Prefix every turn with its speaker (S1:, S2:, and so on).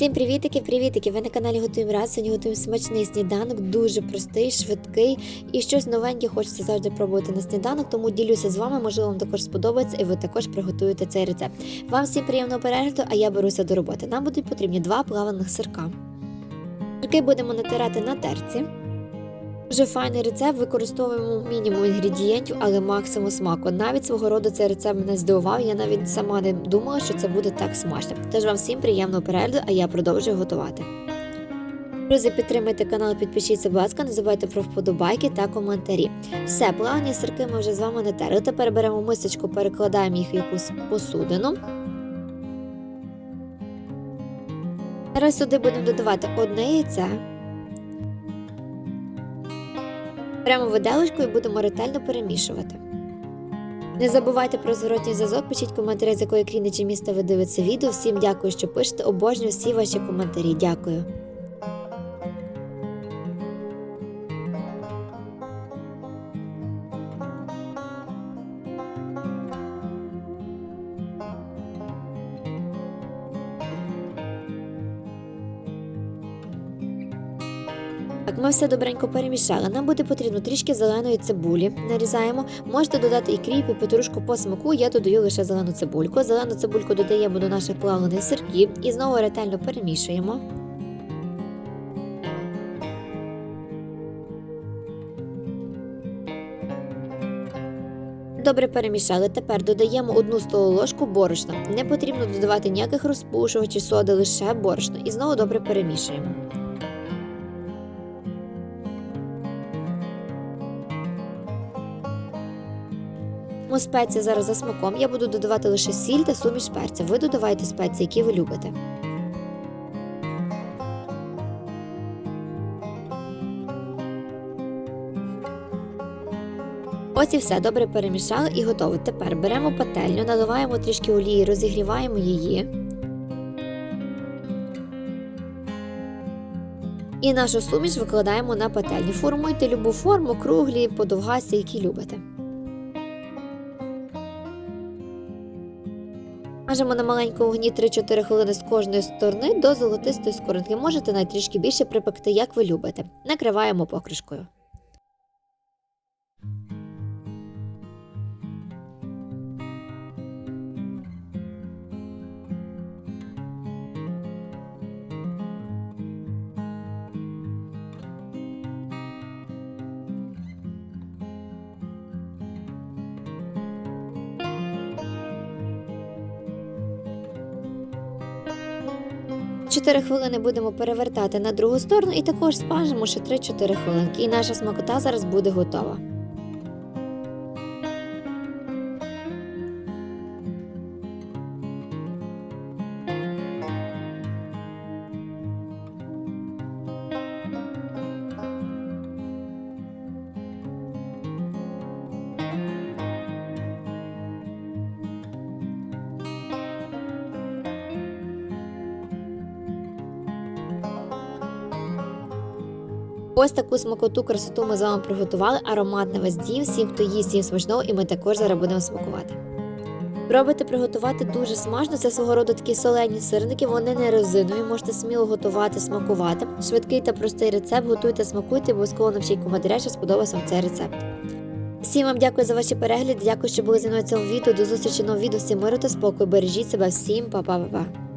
S1: Всім привітики, привітики! Ви на каналі Готуємо раз. Сьогодні готуємо смачний сніданок, дуже простий, швидкий і щось новеньке хочеться завжди пробувати на сніданок, тому ділюся з вами, можливо, вам також сподобається, і ви також приготуєте цей рецепт. Вам всім приємного перегляду, а я беруся до роботи. Нам будуть потрібні два плаваних сирка. Сирки будемо натирати на терці. Дуже файний рецепт, використовуємо мінімум інгредієнтів, але максимум смаку. Навіть свого роду цей рецепт мене здивував. Я навіть сама не думала, що це буде так смачно. Тож вам всім приємного перегляду, а я продовжую готувати. Друзі, підтримайте канал, підпишіться, будь ласка, не забувайте про вподобайки та коментарі. Все, плавані сирки ми вже з вами натерли. Тепер беремо мисочку, перекладаємо їх в якусь посудину. Зараз сюди будемо додавати одне яйце. Виделочку і будемо ретельно перемішувати. Не забувайте про зворотній зв'язок, пишіть коментарі, з якої країни чи міста ви дивитеся відео. Всім дякую, що пишете. Обожнюю всі ваші коментарі. Дякую. Так, ми все добренько перемішали. Нам буде потрібно трішки зеленої цибулі. Нарізаємо. Можете додати і кріп, і петрушку по смаку. Я додаю лише зелену цибульку. Зелену цибульку додаємо до наших плавлених сирків і знову ретельно перемішуємо. Добре перемішали. Тепер додаємо одну столову ложку борошна. Не потрібно додавати ніяких розпушувачів, соди, лише борошно. І знову добре перемішуємо. Тому спеції зараз за смаком. Я буду додавати лише сіль та суміш перця. Ви додавайте спеції, які ви любите. Ось і все добре перемішали і готово. Тепер беремо пательню, наливаємо трішки олії, розігріваємо її. І нашу суміш викладаємо на пательню. Формуйте любу форму, круглі, подовгасті, які любите. Мажемо на маленькому вогні 3-4 хвилини з кожної сторони до золотистої скоринки. Можете навіть трішки більше припекти, як ви любите. Накриваємо покришкою. Чотири хвилини будемо перевертати на другу сторону і також спажимо ще 3-4 хвилинки. І наша смакота зараз буде готова. Ось таку смакоту красоту ми з вами приготували. Аромат на весь дім. Всім, хто їсть, всім смачного, і ми також зараз будемо смакувати. Пробуйте приготувати дуже смачно. Це свого роду такі солені сирники, вони не резинові, можете сміло готувати, смакувати. Швидкий та простий рецепт. Готуйте, смакуйте, обов'язково навчіть коментаря, що сподобався вам цей рецепт. Всім вам дякую за ваші перегляди. Дякую, що були зі мною в цьому відео. До зустрічі в новому відео. Всім миру та спокою. Бережіть себе, всім па-па-па-па.